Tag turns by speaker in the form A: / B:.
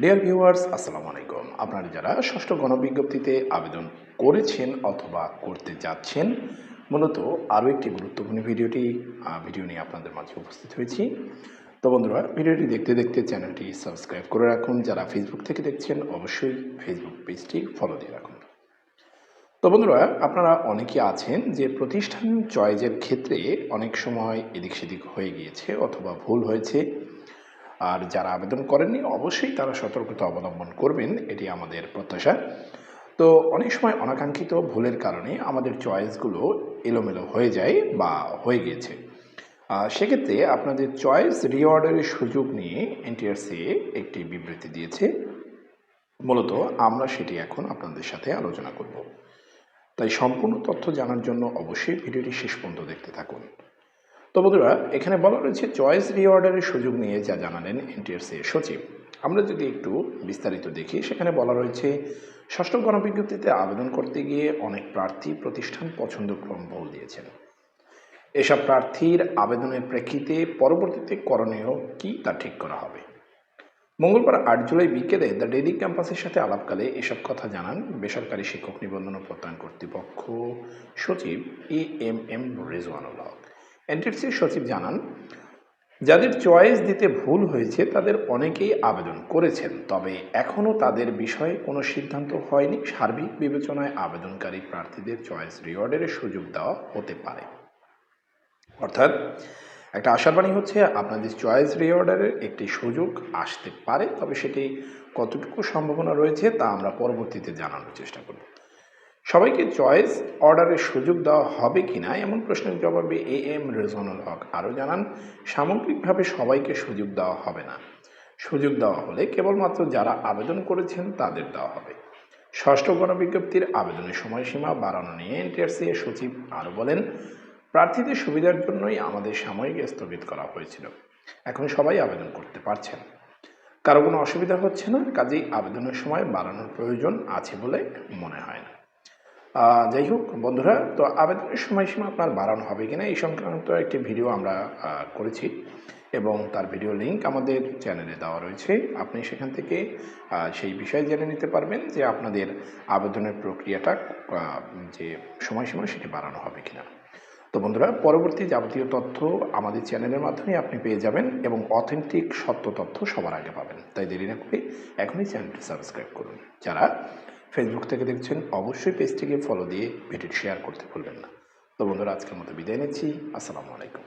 A: Dear viewers আসসালামু আলাইকুম। আপনারা যারা ষষ্ঠ গণবিজ্ঞপ্তিতে আবেদন করেছেন অথবা করতে যাচ্ছেন, মূলত আরও একটি গুরুত্বপূর্ণ ভিডিওটি ভিডিও নিয়ে আপনাদের মাঝে উপস্থিত হয়েছি। তো বন্ধুরা, ভিডিওটি দেখতে দেখতে চ্যানেলটি সাবস্ক্রাইব করে রাখুন। যারা ফেসবুক থেকে দেখছেন, অবশ্যই ফেসবুক পেজটি ফলো দিয়ে রাখুন। তো বন্ধুরা, আপনারা অনেকে আছেন যে প্রতিষ্ঠান চয়েজের ক্ষেত্রে অনেক সময় এদিক সেদিক হয়ে গিয়েছে অথবা ভুল হয়েছে। আর যারা আবেদন করেননি, অবশ্যই তারা সতর্কতা অবলম্বন করবেন, এটি আমাদের প্রত্যাশা। তো অনেক সময় অনাকাঙ্ক্ষিত ভুলের কারণে আমাদের চয়েসগুলো এলোমেলো হয়ে যায় বা হয়ে গিয়েছে। সেক্ষেত্রে আপনাদের চয়েস রিঅর্ডারের সুযোগ নিয়ে এনটিআরসি একটি বিবৃতি দিয়েছে। মূলত আমরা সেটি এখন আপনাদের সাথে আলোচনা করব। তাই সম্পূর্ণ তথ্য জানার জন্য অবশ্যই ভিডিওটি শেষ পর্যন্ত দেখতে থাকুন। তো বন্ধুরা, এখানে বলা রয়েছে চয়েস রিঅর্ডারের সুযোগ নিয়ে যা জানালেন এনটিআরসি সচিব। আমরা যদি একটু বিস্তারিত দেখি, সেখানে বলা রয়েছে, ষষ্ঠ গণবিজ্ঞপ্তিতে আবেদন করতে গিয়ে অনেক প্রার্থী প্রতিষ্ঠান পছন্দক্রম বল দিয়েছেন। এসব প্রার্থীর আবেদনের প্রেক্ষিতে পরবর্তীতে করণীয় কি তা ঠিক করা হবে? মঙ্গলবার আট জুলাই বিকেলে দ্য ডেলি ক্যাম্পাসের সাথে আলাপকালে এসব কথা জানান বেসরকারি শিক্ষক নিবন্ধন ও প্রত্যয়ন কর্তৃপক্ষ সচিব A M M Rezwanul Haque এনটিএসির সচিব জানান, যাদের চয়েস দিতে ভুল হয়েছে, তাদের অনেকেই আবেদন করেছেন, তবে এখনও তাদের বিষয়ে কোনো সিদ্ধান্ত হয়নি। সার্বিক বিবেচনায় আবেদনকারী প্রার্থীদের চয়েস রিওয়ার্ডের সুযোগ দেওয়া হতে পারে। অর্থাৎ একটা আশার বাণী হচ্ছে, আপনাদের চয়েস রিঅর্ডারের একটি সুযোগ আসতে পারে, তবে সেটি কতটুকু সম্ভাবনা রয়েছে তা আমরা পরবর্তীতে জানানোর চেষ্টা করব। সবাইকে চয়েস অর্ডারের সুযোগ দেওয়া হবে কি না এমন প্রশ্নের জবাবে এ এম রেজনুল হক আরও জানান, সামগ্রিকভাবে সবাইকে সুযোগ দেওয়া হবে না। সুযোগ দেওয়া হলে কেবলমাত্র যারা আবেদন করেছেন তাদের দেওয়া হবে। ষষ্ঠ গণবিজ্ঞপ্তির আবেদনের সময়সীমা বাড়ানো নিয়ে এনটিআরসি এর সচিব আরও বলেন, প্রার্থীদের সুবিধার জন্যই আমাদের সাময়িক স্থগিত করা হয়েছিল। এখন সবাই আবেদন করতে পারছেন। কারও কোনো অসুবিধা হচ্ছে না, কাজেই আবেদনের সময় বাড়ানোর প্রয়োজন আছে বলে মনে হয় না। যাই হোক, বন্ধুরা, তো আবেদনের সময়সীমা আপনার বাড়ানো হবে কিনা এই সংক্রান্ত একটি ভিডিও আমরা করেছি এবং তার ভিডিও লিঙ্ক আমাদের চ্যানেলে দেওয়া রয়েছে। আপনি সেখান থেকে সেই বিষয়ে জেনে নিতে পারবেন যে আপনাদের আবেদনের প্রক্রিয়াটা যে সময়সীমা সেটি বাড়ানো হবে কিনা। তো বন্ধুরা, পরবর্তী যাবতীয় তথ্য আমাদের চ্যানেলের মাধ্যমে আপনি পেয়ে যাবেন এবং অথেন্টিক সত্য তথ্য সবার আগে পাবেন। তাই দেরি না করে এখনই চ্যানেলটি সাবস্ক্রাইব করুন। যারা ফেসবুক থেকে দেখছেন, অবশ্যই পেজটিকে ফলো দিয়ে ভিডিও শেয়ার করতে ভুলবেন না। তো বন্ধুরা, আজকের মতো বিদায় নিচ্ছি। আসসালামু আলাইকুম।